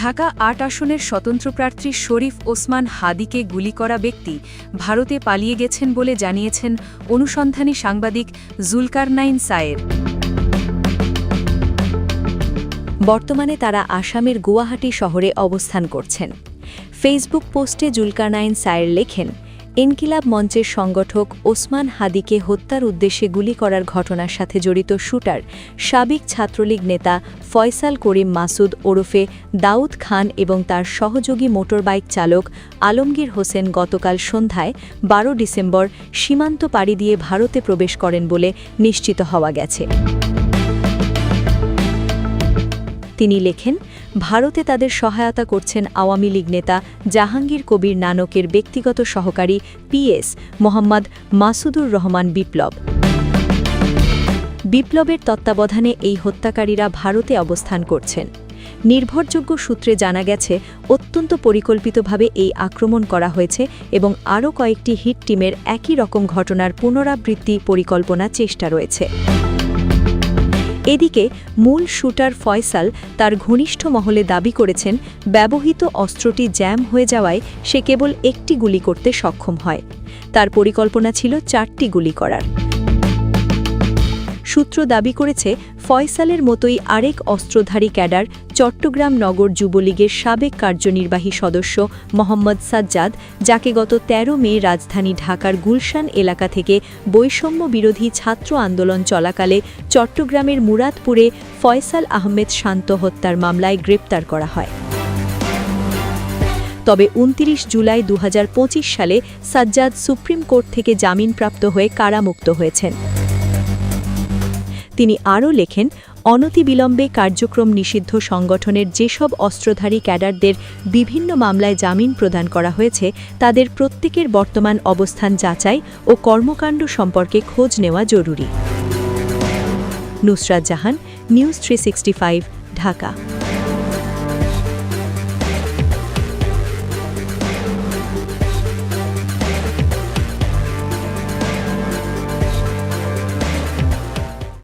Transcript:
ঢাকা আট আসনের স্বতন্ত্র প্রার্থী শরীফ ওসমান হাদিকে গুলি করা ব্যক্তি ভারতে পালিয়ে গেছেন বলে জানিয়েছেন অনুসন্ধানী সাংবাদিক জুলকারনাইন সায়ের। বর্তমানে তারা আসামের গুয়াহাটি শহরে অবস্থান করছেন। ফেসবুক পোস্টে জুলকারনাইন সায়ের লেখেন ইনকিলাব মঞ্চের সংগঠক ওসমান হাদিকে হত্যার উদ্দেশ্যে গুলি করার ঘটনার সাথে জড়িত শুটার, সাবেক ছাত্রলীগ নেতা ফয়সাল করিম মাসুদ ওরফে দাউদ খান এবং তার সহযোগী মোটরবাইক চালক আলমগীর হোসেন গতকাল সন্ধ্যায় বারো ডিসেম্বর সীমান্ত পাড়ি দিয়ে ভারতে প্রবেশ করেন বলে নিশ্চিত হওয়া গেছে। তিনি লেখেন, ভারতে তাদের সহায়তা করছেন আওয়ামী লীগ নেতা জাহাঙ্গীর কবির নানকের ব্যক্তিগত সহকারী পিএস মোহাম্মদ মাসুদুর রহমান বিপ্লব। বিপ্লবের তত্ত্বাবধানে এই হত্যাকারীরা ভারতে অবস্থান করছেন। নির্ভরযোগ্য সূত্রে জানা গেছে, অত্যন্ত পরিকল্পিতভাবে এই আক্রমণ করা হয়েছে এবং আরও কয়েকটি হিট টিমের একই রকম ঘটনার পুনরাবৃত্তি পরিকল্পনা চেষ্টা রয়েছে। এদিকে মূল শুটার ফয়সাল তার ঘনিষ্ঠ মহলে দাবি করেছেন, ব্যবহৃত অস্ত্রটি জ্যাম হয়ে যাওয়ায় সে কেবল একটি গুলি করতে সক্ষম হয়। তার পরিকল্পনা ছিল চারটি গুলি করার। সূত্র দাবি করেছে, ফয়সালের মতোই আরেক অস্ত্রধারী ক্যাডার চট্টগ্রাম নগর যুবলীগের সাবেক কার্যনির্বাহী সদস্য মোহাম্মদ সাজ্জাদ, যাকে গত ১৩ মে রাজধানী ঢাকার গুলশান এলাকা থেকে বৈষম্য বিরোধী ছাত্র আন্দোলন চলাকালে চট্টগ্রামের মুরাদপুরে ফয়সাল আহমেদ শান্ত হত্যার মামলায় গ্রেপ্তার করা হয়। তবে উনতিরিশ জুলাই দু হাজার পঁচিশ সালে সাজ্জাদ সুপ্রিম কোর্ট থেকে জামিনপ্রাপ্ত হয়ে কারামুক্ত হয়েছেন। তিনি আরও লেখেন, অনতিবিলম্বে কার্যক্রম নিষিদ্ধ সংগঠনের যেসব অস্ত্রধারী ক্যাডারদের বিভিন্ন মামলায় জামিন প্রদান করা হয়েছে, তাদের প্রত্যেকের বর্তমান অবস্থান যাচাই ও কর্মকাণ্ড সম্পর্কে খোঁজ নেওয়া জরুরি। Nusrat Jahan, news three Dhaka.